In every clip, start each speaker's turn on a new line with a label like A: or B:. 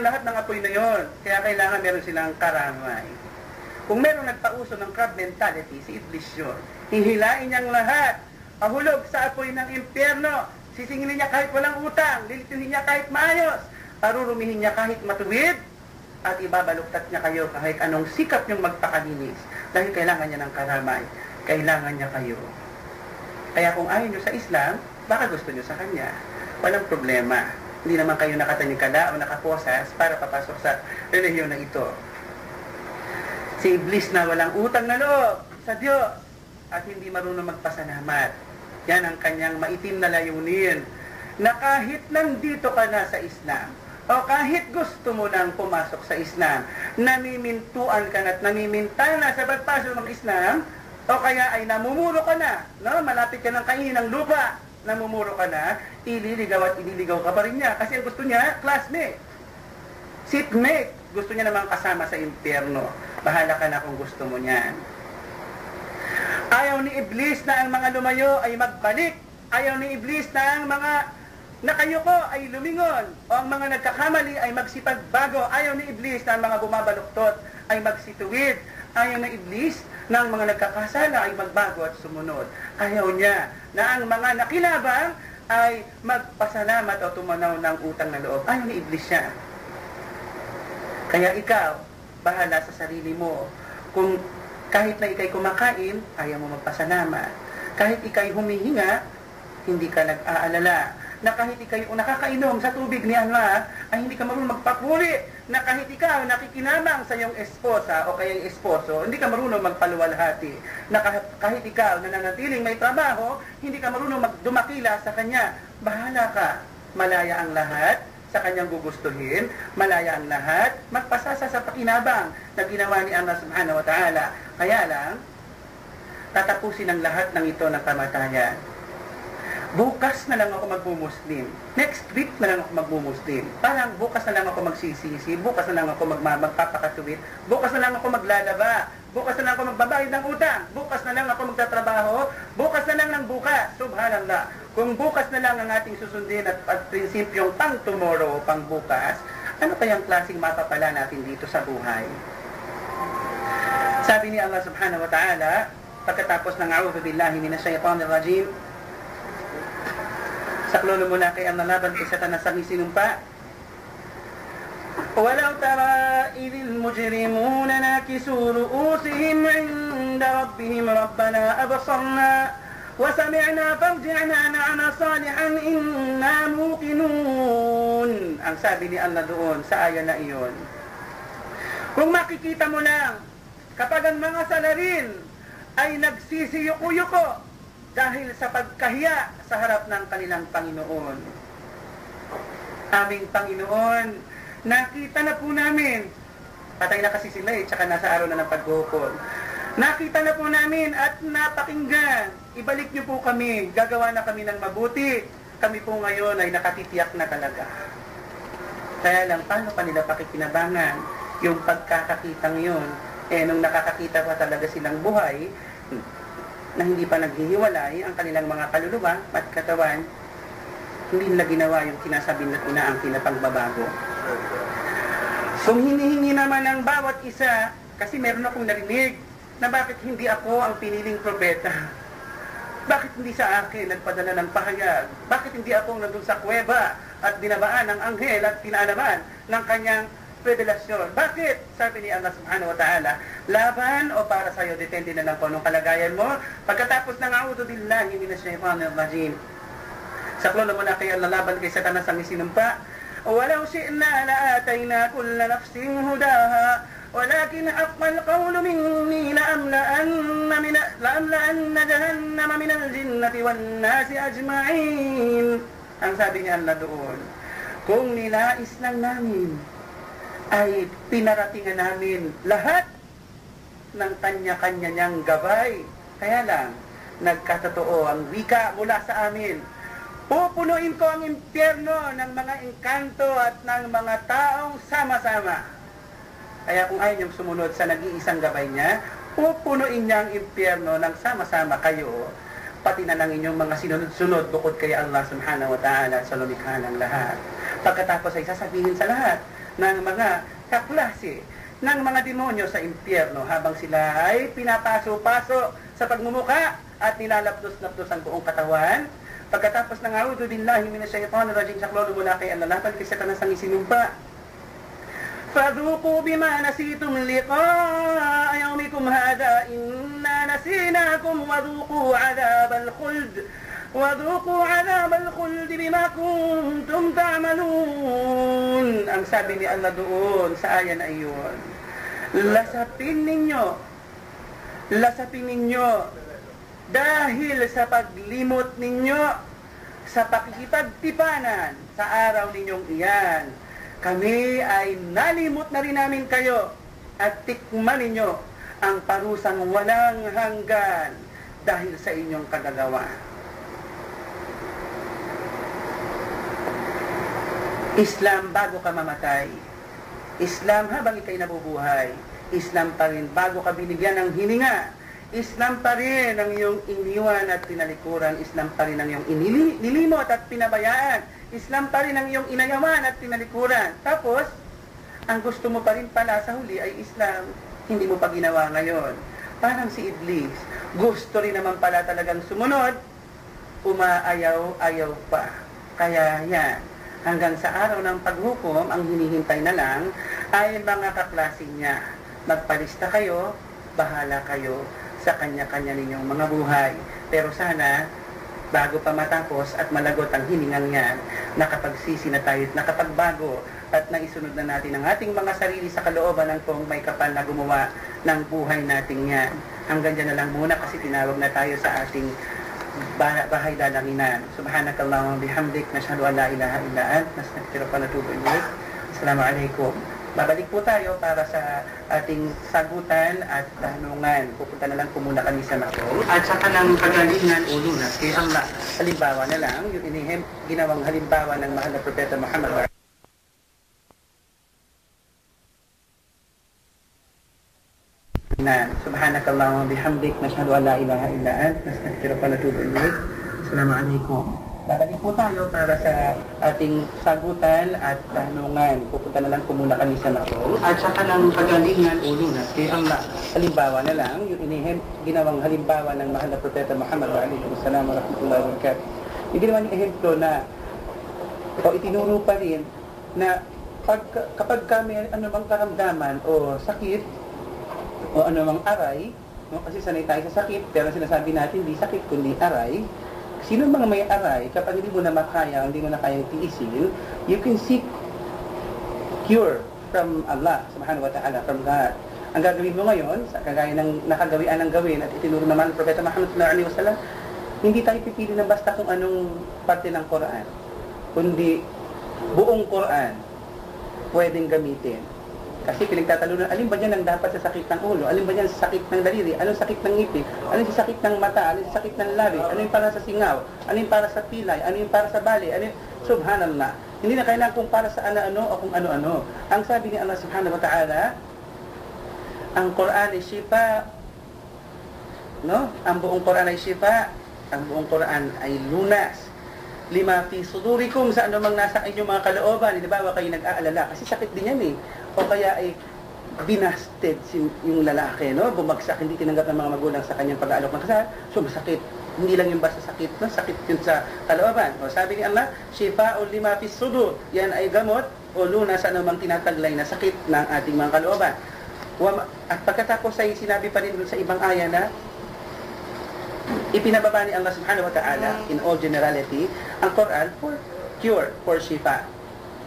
A: ng lahat ng apoy na yon. Kaya kailangan meron silang karamay. Kung meron nagpauso ng crab mentality, si Iblis yun. Hihilain niyang lahat. Pahulog sa apoy ng impyerno. Sisingilin niya kahit walang utang. Lilituhin niya kahit maayos. Parurumihin niya kahit matuwid. At ibabaluktat niya kayo kahit anong sikap niyong magpakalinis. Dahil kailangan niya ng karamay. Kailangan niya kayo. Kaya kung ayaw niyo sa Islam, baka gusto niyo sa Kanya. Walang problema. Hindi naman kayo nakatanikala o nakaposas para papasok sa relihiyon na ito. Si Iblis na walang utang na loob sa Diyos at hindi marunong magpasalamat. Yan ang kanyang maitim na layunin na kahit nandito ka na sa Islam o kahit gusto mo nang pumasok sa Islam, namimintuan ka na at namimintana sa pagpasok ng Islam, o kaya ay namumuro ka na, no? malapit ka ng kainin ng lupa, namumuro ka na, ililigaw at ililigaw ka pa rin niya. Kasi gusto niya, classmate, seatmate, gusto niya namang kasama sa impyerno. Bahala ka na kung gusto mo niyan. Ayaw ni Iblis na ang mga lumayo ay magbalik. Ayaw ni Iblis na ang mga nakayuko ay lumingon. O ang mga nagkakamali ay magsipagbago. Ayaw ni Iblis na ang mga bumabaluktot ay magsituwid. Ayaw ni Iblis na ang mga nagkakasala ay magbago at sumunod. Ayaw niya na ang mga nakilabang ay magpasalamat o tumanaw ng utang na loob. Ayaw ni Iblis siya. Kaya ikaw, bahala sa sarili mo. Kung kahit na ikay kumakain, ayaw mo magpasalamat. Kahit ikay humihinga, hindi ka nag-aalala. Na kahit ikay nakakainom sa tubig ni Allah, ay hindi ka marunong magpapuri. Na kahit ikaw nakikinamang sa iyong esposa o kaya esposo, hindi ka marunong magpaluwalhati. Na kahit, kahit ikaw nananatiling may trabaho, hindi ka marunong magdumakila sa kanya. Bahala ka. Malaya ang lahat sa kanyang gugustuhin, malaya ang lahat, magpasasa sa pakinabang na ginawa ni Allah subhanahu wa ta'ala. Kaya lang, tatapusin ang lahat ng ito ng kamatayan. Bukas na lang ako magmumuslim. Next week na lang ako magmumuslim. Parang bukas na lang ako magsisisi, bukas na lang ako magma- magpapakatuwid, bukas na lang ako maglalaba, bukas na lang ako magbabayad ng utang, bukas na lang ako magtatrabaho, bukas na lang ng bukas. Subhanallah. Kung bukas na lang ang ating susundin at, at prinsipyong pang tomorrow, pang bukas, ano kayang klaseng mapapala natin dito sa buhay? Sabi ni Allah subhanahu wa ta'ala, pagkatapos ng a'udhu billahi minash shaitanir rajim, saklolo muna kay ang nalaban kay satanas ang isinumpa. ولو ترى إذ المجرمون ناكسوا رؤوسهم عند ربهم ربنا أبصرنا وسمعنا فارجعنا نعمل صالحا إنا موقنون Ang sabi ni Allah doon sa aya na iyon. Kung makikita mo lang, kapag ang mga salarin ay nagsisiyuko-yuko dahil sa pagkahiya sa harap ng kanilang Panginoon. Aming Panginoon, nakita na po namin, patay na kasi sila eh, tsaka nasa araw na ng paghuhukol. Nakita na po namin at napakinggan, ibalik niyo po kami, gagawa na kami ng mabuti. Kami po ngayon ay nakatitiyak na talaga. Kaya lang, paano pa nila pakikinabangan yung pagkakakitang yun? Eh, nung nakakakita pa talaga silang buhay, na hindi pa naghihiwalay ang kanilang mga kaluluwa at katawan, hindi nila ginawa yung sinasabi na inaangkin na pagbabago. Kung hinihingi naman ng bawat isa, kasi meron akong narinig na bakit hindi ako ang piniling propeta. Bakit hindi sa akin nagpadala ng pahayag? Bakit hindi ako nandun sa kuweba at binabaan ng anghel at pinaalaman ng kanyang revelasyon? Bakit? Sabi ni Allah subhanahu wa ta'ala, laban o para sa'yo, depende na lang kung anong kalagayan mo. Pagkatapos ng a'udhu billahi minash shaitanir rajim. Saklo na muna kay Allah laban kay Satanas ang isinumpa. ولو شئنا لآتينا كل نفس هداها ولكن حق القول مني لأملأن, من لأملأن جهنم من الجنة والناس أجمعين Ang sabi ni Allah doon, kung nilais lang namin ay pinaratingan namin lahat ng kanya-kanya niyang gabay. Kaya lang, nagkatotoo ang wika mula sa amin Pupunuin ko ang impyerno ng mga engkanto at ng mga taong sama-sama. Kaya kung ayaw niyong sumunod sa nag-iisang gabay niya, pupunuin niya ang impyerno ng sama-sama kayo, pati na lang inyong mga sinunod-sunod bukod kay Allah subhanahu wa ta'ala sa lumikha ng lahat. Pagkatapos ay sasabihin sa lahat, ng mga kaklase ng mga demonyo sa impyerno habang sila ay pinapaso-paso sa pagmumuka at nilalapdos-lapdos ang buong katawan. Pagkatapos ng a'udhu billahi minasyaitanir rajim saklolo mula kay Allah lapan kasi tanas ang isinumpa. فذوقوا بما نسيتم لقاء يومكم هذا إنا نسيناكم وذوقوا عذاب الخلد وذوقوا عذاب الخلد بما كنتم تعملون ang sabi ni Allah doon sa ayan ay yun lasapin ninyo lasapin ninyo dahil sa paglimot ninyo sa pakikipagtipanan sa araw ninyong iyan kami ay nalimot na rin namin kayo at tikman ninyo ang parusang walang hanggan dahil sa inyong kagagawa. Islam bago ka mamatay. Islam habang ikay nabubuhay. Islam pa rin bago ka binigyan ng hininga. Islam pa rin ang iyong iniwan at tinalikuran. Islam pa rin ang iyong inili, nilimot at pinabayaan. Islam pa rin ang iyong inayawan at tinalikuran. Tapos, ang gusto mo pa rin pala sa huli ay Islam. Hindi mo pa ginawa ngayon. Parang si Iblis. Gusto rin naman pala talagang sumunod. Umaayaw-ayaw pa. Kaya yan, hanggang sa araw ng paghukom, ang hinihintay na lang ay mga kaklase niya. Magpalista kayo, bahala kayo sa kanya-kanya ninyong mga buhay. Pero sana, bago pa matapos at malagot ang hiningang yan, nakapagsisi na tayo at nakapagbago at naisunod na natin ang ating mga sarili sa kalooban ng kung may kapal na gumawa ng buhay natin yan. Hanggang dyan na lang muna kasi tinawag na tayo sa ating bah- bahay dalanginan. Subhanakallahumma bihamdik, nashhadu an la ilaha illa ant, nastaghfiruka wa natubu ilayk. Assalamualaikum. Babalik po tayo para sa ating sagutan at tanungan. Pupunta na lang po muna kami sa Macau. At saka ng kagalingan o lunas kay Allah. Halimbawa na lang, yung inihim, ginawang halimbawa ng mahal na Propeta Muhammad na subhanakallahumma bihamdik nashhadu an la ilaha illa ant nastaghfiruka wa natubu ilayk. Assalamualaikum. Babalik po tayo para sa ating sagutan at tanungan. Pupunta na lang po muna kami sa Macau. At saka ng kagalingan o lunas kay Allah. Halimbawa na lang, yung inihim, ginawang halimbawa ng mahal na Propeta Muhammad wa alaikum assalam wa rahmatullahi wa barakatuh. Yung ginawa niyang ehemplo na o itinuro pa rin na pag, kapag kami ano bang karamdaman o sakit o anumang aray, no? kasi sanay tayo sa sakit, pero sinasabi natin, di sakit kundi aray. Sino mga may aray, kapag hindi mo na makaya, hindi mo na kayang tiisin, you can seek cure from Allah, subhanahu wa ta'ala, from God. Ang gagawin mo ngayon, sa kagaya ng nakagawian ng gawin at itinuro naman ng Propeta Muhammad sallallahu alaihi wasallam, hindi tayo pipili ng basta kung anong parte ng Quran, kundi buong Quran pwedeng gamitin. Kasi pinagtatalunan, alin ba dyan ang dapat sa sakit ng ulo? Alin ba dyan sa sakit ng daliri? Anong sakit ng ngipin? Ano yung sakit ng mata? Ano yung sakit ng labi? Ano yung para sa singaw? Ano yung para sa pilay? Ano yung para sa bali? Ano yung... Subhanallah. Hindi na kailangan kung para sa ano-ano o kung ano-ano. Ang sabi ni Allah subhanahu wa ta'ala, ang Quran ay shifa, no? Ang buong Quran ay shifa, ang buong Quran ay lunas lima fi sudurikum sa anumang nasa inyong mga kalooban. Di ba, kayo nag-aalala? Kasi sakit din yan eh. O kaya ay binasted yung lalaki, no? Bumagsak, hindi tinanggap ng mga magulang sa kanyang pag-aalok ng kasal. So, masakit. Hindi lang yung basta sakit, no? Sakit yun sa kalooban. O sabi ni Allah, Shifa o lima fi sudur. Yan ay gamot o luna sa anumang tinataglay na sakit ng ating mga kalooban. At pagkatapos ay sinabi pa rin sa ibang aya na ipinababa ni Allah subhanahu wa ta'ala in all generality ang Quran for cure, for shifa.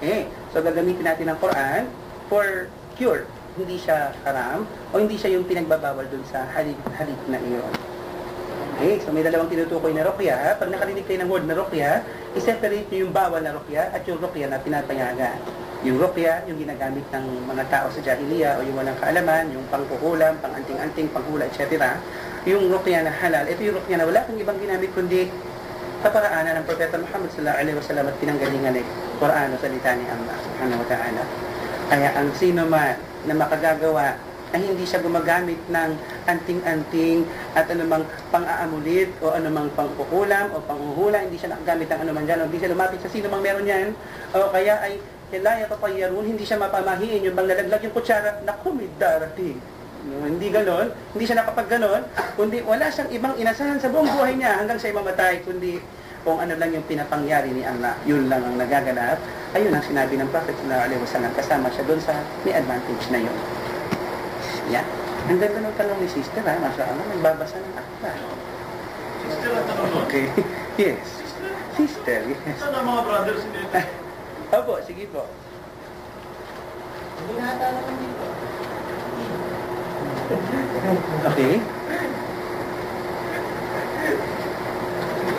A: Eh, so gagamitin natin ang Quran for cure. Hindi siya haram o hindi siya yung pinagbabawal dun sa halip, halip na iyon. Okay, so may dalawang tinutukoy na rukya. ha? Pag nakarinig kayo ng word na rukya, i-separate nyo yung bawal na rukya at yung rukya na pinapayagan. Yung rukya, yung ginagamit ng mga tao sa jahiliya o yung walang kaalaman, yung pangkukulam, panganting-anting, panghula, etc. Yung rukya na halal, ito yung rukya na wala kang ibang ginamit kundi kaparaanan ng Propeta Muhammad sallallahu alaihi wasallam at pinanggalingan ng Quran o salita ni Allah subhanahu wa ta'ala. Kaya ang sino man na makagagawa na hindi siya gumagamit ng anting-anting at anumang pang-aamulit o anumang pangkukulam o panghuhula, hindi siya nakagamit ng anuman dyan, o hindi siya lumapit sa sino mang meron yan, o kaya ay la yatatayyarun, hindi siya mapamahiin, yung bang nalaglag yung kutsara, naku, may. No, hindi ganon, hindi siya nakapag ganon, kundi wala siyang ibang inasahan sa buong buhay niya hanggang siya mamatay, kundi kung ano lang yung pinapangyari ni Allah, yun lang ang nagaganap, ayun ang sinabi ng Prophet sallallahu alaihi wasallam, kasama siya doon sa may advantage na yun. Yeah. Ang ganda ng tanong ni sister ha, masya Allah, nagbabasa ng akta.
B: Sister ang tanong mo.
A: Okay. Yes. Sister, yes.
B: Saan ang mga brothers dito?
A: Opo, sige po. Okay. Okay.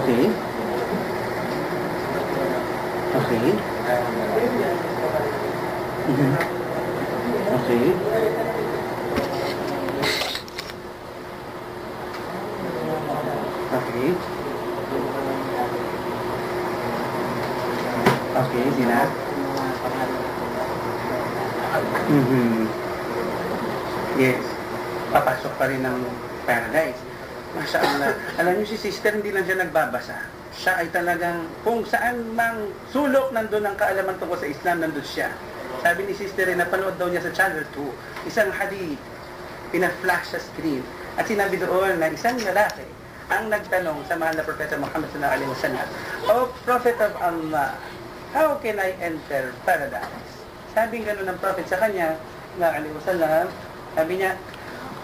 A: Okay. Okay. Mhm. Okay. Okay. Okay, sina? Mhm. Yes. Papasok pa rin ng paradise. Masya Allah. Alam niyo si sister, hindi lang siya nagbabasa. Siya ay talagang, kung saan mang sulok nandun ang kaalaman tungkol sa Islam, nandun siya. Sabi ni sister, eh, napanood daw niya sa Channel 2, isang hadith, pina-flash sa screen. At sinabi doon na isang lalaki ang nagtanong sa mahal na Propeta Muhammad sallallahu alaihi wasallam, O Prophet of Allah, how can I enter paradise? Sabi nga ng Prophet sa kanya, sallallahu alaihi wasallam, sabi niya,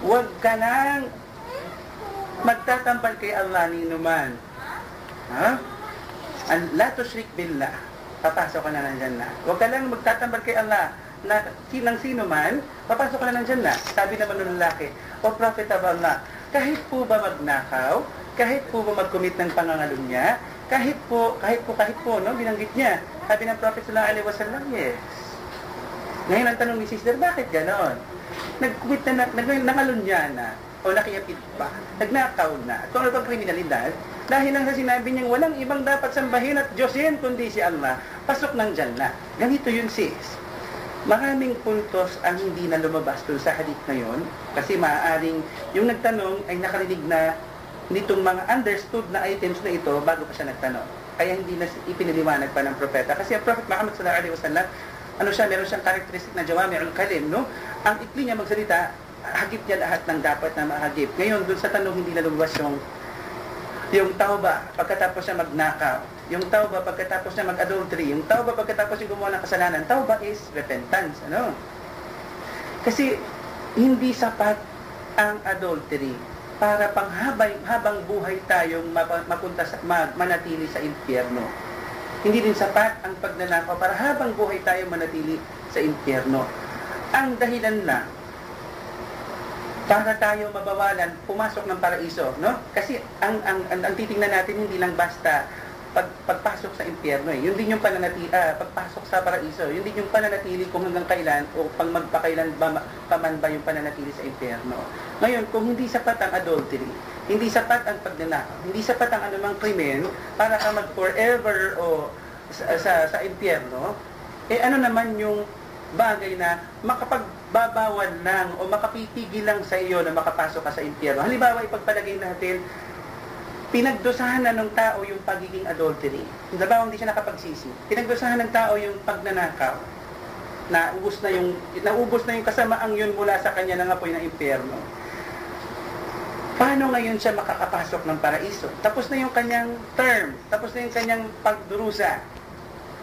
A: huwag ka nang magtatampal kay Allah ni Numan. Ha? An la tushrik billah. Papasok ka na ng Jannah. Huwag ka lang magtatambal kay Allah na sinang sino man, papasok ka na ng Jannah. Sabi naman ng lalaki, O Prophet of Allah, kahit po ba magnakaw, kahit po ba mag-commit ng pangangalunya, kahit po, kahit po, kahit po, no, binanggit niya. Sabi ng Prophet sallallahu alaihi wasallam, yes. Ngayon ang tanong ni sister, bakit ganon? Nag-quit na, nag nangalunya na, o nakiyapit pa, nagnakaw na, kung ano pang kriminalidad, dahil lang sa sinabi niyang walang ibang dapat sambahin at Diyosin kundi si Allah, pasok ng Jannah. Ganito yun sis. Maraming puntos ang hindi na lumabas dun sa hadith na yun, kasi maaaring yung nagtanong ay nakarinig na nitong mga understood na items na ito bago pa siya nagtanong. Kaya hindi na ipiniliwanag pa ng propeta. Kasi ang Prophet Muhammad sallallahu alaihi wasallam, ano siya, meron siyang characteristic na jawami'ul kalim, no? Ang ikli niya magsalita, hagip niya lahat ng dapat na mahagip. Ngayon, dun sa tanong hindi na lumabas yung yung tauba pagkatapos siya magnakaw, yung tauba pagkatapos niya mag-adultery, yung tauba pagkatapos niya gumawa ng kasalanan, tauba is repentance, ano? Kasi hindi sapat ang adultery para panghabang habang buhay tayong mapunta sa ma- manatili sa impyerno. Hindi din sapat ang pagnanakaw para habang buhay tayong manatili sa impyerno. Ang dahilan lang para tayo mabawalan pumasok ng paraiso, no? Kasi ang ang ang, ang titingnan natin hindi lang basta pag, pagpasok sa impyerno eh. Yun din yung pananatili, ah, pagpasok sa paraiso. Yun din yung pananatili kung hanggang kailan o pang magpakailan ba, paman ba yung pananatili sa impyerno. Ngayon, kung hindi sapat ang adultery, hindi sapat ang pagnanakaw, hindi sapat ang anumang krimen para ka mag forever o sa, sa, sa impyerno, eh ano naman yung bagay na makapagbabawal lang o makapitigil lang sa iyo na makapasok ka sa impyerno. Halimbawa, ipagpalagay natin, pinagdusahan na ng tao yung pagiging adultery. Halimbawa, hindi siya nakapagsisi. Pinagdusahan ng tao yung pagnanakaw. Naubos na yung, naubos na yung kasamaang yun mula sa kanya ng apoy ng impyerno. Paano ngayon siya makakapasok ng paraiso? Tapos na yung kanyang term, tapos na yung kanyang pagdurusa.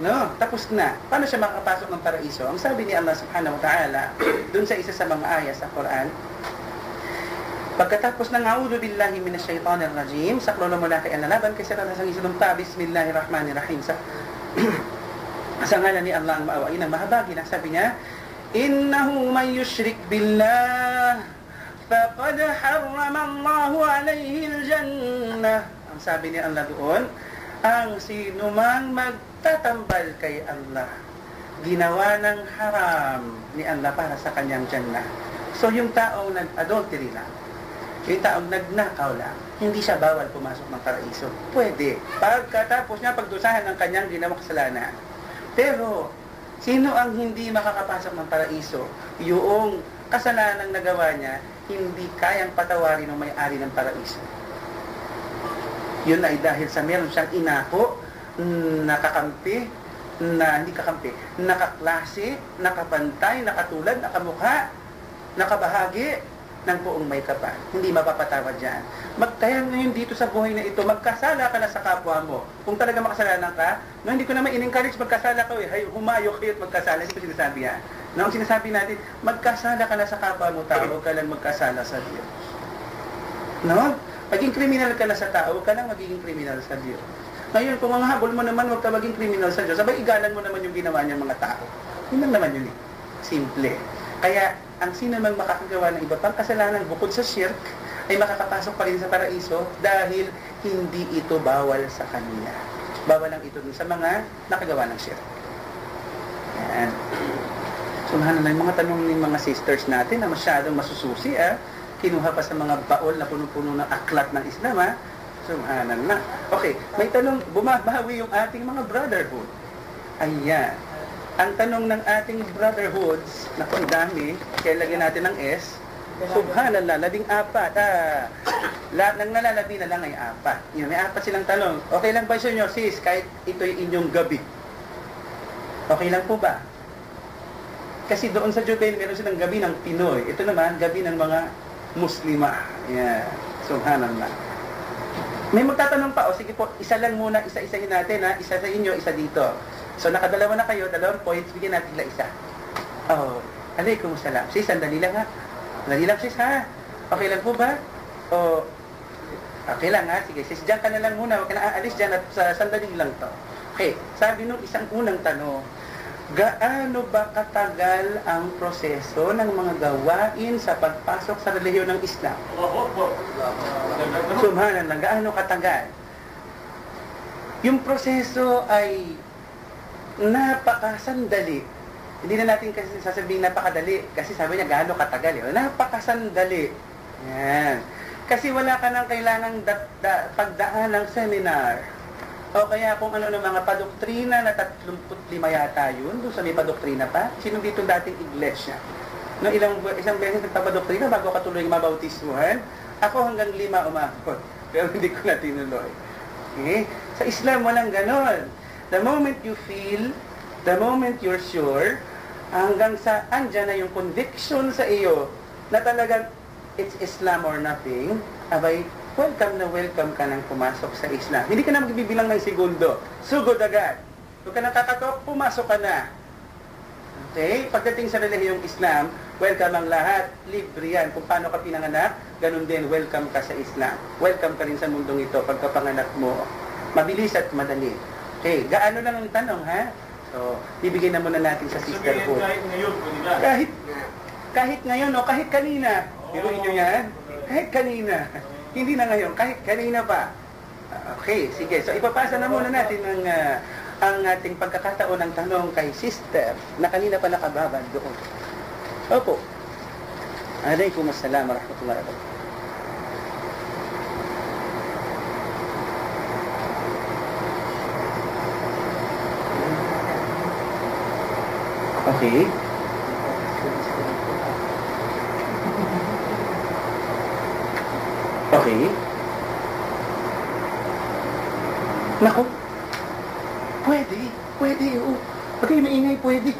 A: No, tapos na. Paano siya makakapasok ng paraiso? Ang sabi ni Allah subhanahu wa ta'ala, dun sa isa sa mga ayat sa Quran, Pagkatapos ng a'udhu billahi minash shaitanir rajim, saklo na mula kay alalaban kasi sa sang isulumpa, bismillahirrahmanirrahim. Sa, sa ngalan ni Allah ang maawain ang mahabagi na sabi niya, Innahu man yushrik billah, faqad harrama Allahu alayhi al-jannah. Ang sabi ni Allah doon, ang sino mang magtatambal kay Allah, ginawa ng haram ni Allah para sa kanyang jannah. So yung taong nag-adultery lang, yung taong nagnakaw lang, hindi siya bawal pumasok ng paraiso. Pwede. Pagkatapos niya pagdusahan ng kanyang ginawang kasalanan. Pero, sino ang hindi makakapasok ng paraiso? Yung kasalanan nagawa niya, hindi kayang patawarin ng may-ari ng paraiso. Yun ay dahil sa meron siyang inako, nakakampi, na hindi kakampi, nakaklase, nakapantay, nakatulad, nakamukha, nakabahagi ng buong may kapal. Hindi mapapatawad yan. Magkaya ngayon dito sa buhay na ito, magkasala ka na sa kapwa mo. Kung talaga makasalanan ka, no, hindi ko naman in-encourage magkasala ka, eh. Humayo kayo at magkasala. Hindi ko sinasabi yan. No, ang sinasabi natin, magkasala ka na sa kapwa mo tao, ka lang magkasala sa Diyos. No? Maging kriminal ka na sa tao, ka lang magiging kriminal sa Diyos. Ngayon, kung ang habol mo naman, huwag ka maging kriminal sa Diyos, sabay igalan mo naman yung ginawa niyang mga tao. Yun lang naman yun eh. Simple. Kaya, ang sino man makakagawa ng iba pang kasalanan bukod sa shirk, ay makakapasok pa rin sa paraiso dahil hindi ito bawal sa kanila. Bawal lang ito sa mga nakagawa ng shirk. Yan. Subhanallah, yung mga tanong ng mga sisters natin na masyadong masususi, ah. Kinuha pa sa mga baol na puno-puno ng aklat ng Islam, ah. Subhanallah. Okay, may tanong, bumabawi yung ating mga brotherhood. Ayan. Ang tanong ng ating brotherhoods, naku, ang dami, kaya lagyan natin ng S, Subhanallah, labing apat. Ah, lahat ng nalalabi na lang ay apat. Yun, may apat silang tanong. Okay lang ba sa inyo, sis, kahit ito'y inyong gabi? Okay lang po ba? Kasi doon sa Jubail, meron silang gabi ng Pinoy. Ito naman, gabi ng mga Muslima. Yeah. Subhanallah. May magtatanong pa, o sige po, isa lang muna, isa-isahin natin ha, isa sa inyo, isa dito. So nakadalawa na kayo, dalawang points, bigyan natin na isa. Oh, alaikum salam. Sis, sandali lang ha. Sandali lang sis ha. Okay lang po ba? O, okay lang ha. Sige, sis, dyan ka na lang muna. Huwag ka na aalis dyan at sa sandali lang to. Okay, sabi nung isang unang tanong, gaano ba katagal ang proseso ng mga gawain sa pagpasok sa relihiyon ng Islam? Subhanallah, gaano katagal? Yung proseso ay napakasandali. Hindi na natin kasi sasabihin napakadali kasi sabi niya gaano katagal. Yun. Napakasandali. Yan. Kasi wala ka nang kailangang da- da- pagdaan ng seminar. O kaya kung ano ng mga padoktrina na 35 yata yun, doon sa may padoktrina pa. Sino dito dating iglesia? No, ilang isang beses nagpapadoktrina bago ka tuloy mabautismuhan. Ako hanggang lima umabot. Pero hindi ko na tinuloy. Okay? Sa Islam, walang ganon. The moment you feel, the moment you're sure, hanggang sa andyan na yung conviction sa iyo na talagang it's Islam or nothing, abay, welcome na welcome ka nang pumasok sa Islam. Hindi ka na magbibilang ng segundo. Sugod agad. Huwag ka nang kakatok, pumasok ka na. Okay? Pagdating sa relihiyong Islam, welcome ang lahat. Libre yan. Kung paano ka pinanganak, ganun din, welcome ka sa Islam. Welcome ka rin sa mundong ito pagkapanganak mo. Mabilis at madali. Okay, gaano lang ang tanong, ha? So, bibigyan na muna natin sa sisterhood.
B: kahit ngayon.
A: Kahit, kahit ngayon o kahit kanina. Biruin nyo yan. Kahit kanina. Hindi na ngayon, kahit kanina pa. Ah, Okay, sige. So, ipapasa na muna natin ang, ah, ang ating pagkakataon ng tanong kay sister na kanina pa nakababad doon. Opo. Alaykum assalam wa rahmatullahi wa barakatuh. Okay. Okay. Nako. Pwede. Pwede. Oo. Pag kayo maingay, pwede.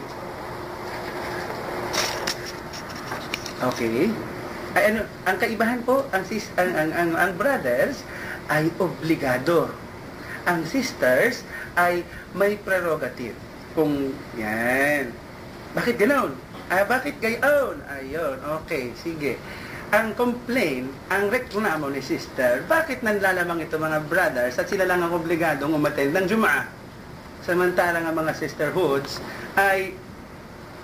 A: Okay. Ay, ano, ang kaibahan po, ang, sis, ang, ang, ang, ang brothers ay obligado. Ang sisters ay may prerogative. Kung, yan. Bakit ganoon? Ah, bakit gayon? Ayun, okay, sige. Ang complaint, ang reklamo ni sister, bakit nanlalamang ito mga brothers at sila lang ang obligadong umattend ng Jumaa? Samantalang ang mga sisterhoods ay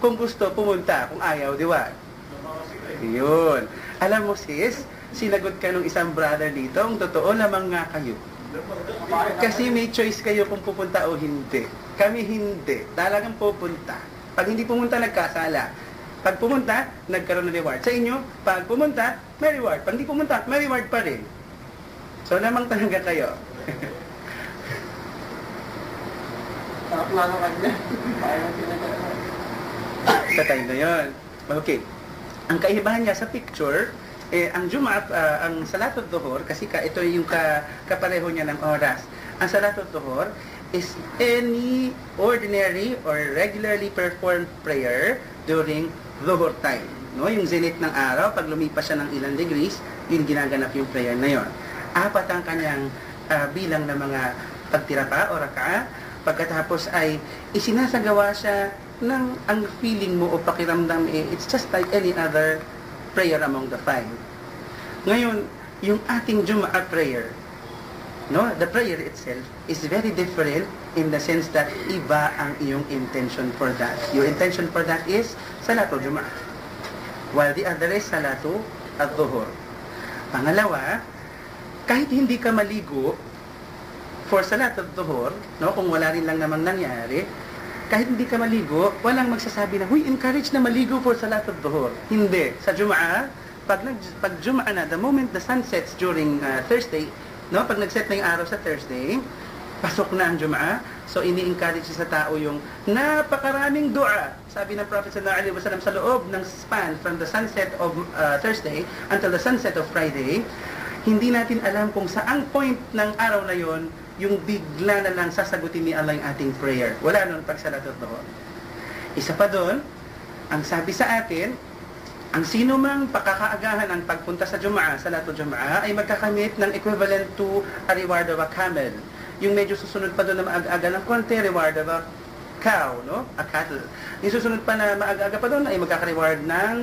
A: kung gusto pumunta, kung ayaw, di ba? Yun. Alam mo sis, sinagot ka nung isang brother dito, ang totoo lamang nga kayo. Kasi may choice kayo kung pupunta o hindi. Kami hindi. Talagang pupunta. Pag hindi pumunta, nagkasala. Pag pumunta, nagkaroon ng reward. Sa inyo, pag pumunta, may reward. Pag hindi pumunta, may reward pa rin. So, namang talaga kayo. Sa time na yun. Okay. Ang kaibahan niya sa picture, Eh, ang Jumat, ah, ang Salatul Duhur, kasi ka, ito yung ka, kapareho niya ng oras. Ang Salatul Duhur is any ordinary or regularly performed prayer during Dhuhr time. No, yung zenith ng araw, pag lumipas siya ng ilang degrees, yun ginaganap yung prayer na yon. Apat ang kanyang ah, bilang ng mga pagtirapa o raka'a. Pagkatapos ay isinasagawa siya ng ang feeling mo o pakiramdam eh, it's just like any other prayer among the five. Ngayon, yung ating Jumu'ah prayer, no, the prayer itself is very different in the sense that iba ang iyong intention for that. Your intention for that is Salatul Jumu'ah. While the other is Salatu Ad-Dhuhur. Pangalawa, kahit hindi ka maligo for Salatul Dhuhur, no, kung wala rin lang namang nangyari, kahit hindi ka maligo, walang magsasabi na, huy, encourage na maligo for Salatul Dhuhur. Hindi. Sa Jumu'ah, pag, nag, pag Jumu'ah na, the moment the sun sets during uh, Thursday, no, pag nag-set na yung araw sa Thursday, pasok na ang Jumu'ah. So, ini-encourage sa tao yung napakaraming dua. Sabi ng Prophet sallallahu alaihi wasallam sa loob ng span from the sunset of uh, Thursday until the sunset of Friday, hindi natin alam kung saang point ng araw na yon yung bigla na lang sasagutin ni Allah yung ating prayer. Wala nun pag salatot doon. Isa pa doon, ang sabi sa atin, ang sino mang pakakaagahan ang pagpunta sa Jumaa, sa Lato Jumaa, ay magkakamit ng equivalent to a reward of a camel. Yung medyo susunod pa doon na maaga-aga ng konti, reward of a cow, no? A cattle. Yung susunod pa na maaga-aga pa doon ay magkaka-reward ng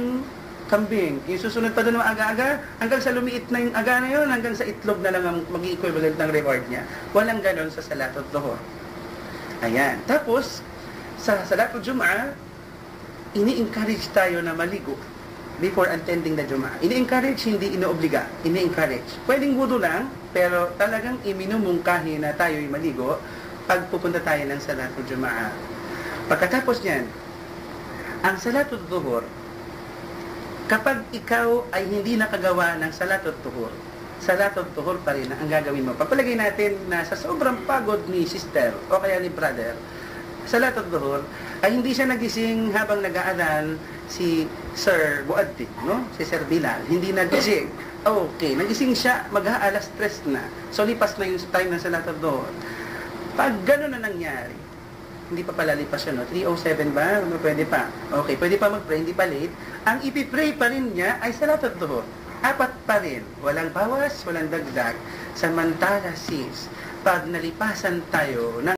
A: kambing. Yung susunod pa doon na maaga-aga, hanggang sa lumiit na yung aga na yun, hanggang sa itlog na lang ang maging equivalent ng reward niya. Walang ganon sa Salatot Dohor. Ayan. Tapos, sa Salatot Jumaa, ini-encourage tayo na maligo before attending the Jumaa. Ini-encourage, hindi inoobliga. Ini-encourage. Pwedeng wudu lang, pero talagang iminumungkahi na tayo'y maligo pag pupunta tayo ng Salatul Jumaa. Pagkatapos niyan, ang Salatul Duhur, kapag ikaw ay hindi nakagawa ng Salatul Duhur, Salatul Duhur pa rin ang gagawin mo. Papalagay natin na sa sobrang pagod ni sister o kaya ni brother, Salatul Duhur, ay hindi siya nagising habang nag-aadan si Sir Buadti, no? Si Sir Bilal. Hindi nagising. Okay, nagising siya, mag-aalas stress na. So, lipas na yung time ng Salatul Duhur. Pag gano'n na nangyari, hindi pa pala yun, no? 307 ba? Ano, pwede pa. Okay, pwede pa mag-pray, hindi pa late. Ang ipipray pa rin niya ay Salatul Duhur. Apat pa rin. Walang bawas, walang dagdag. Samantala sis, pag nalipasan tayo ng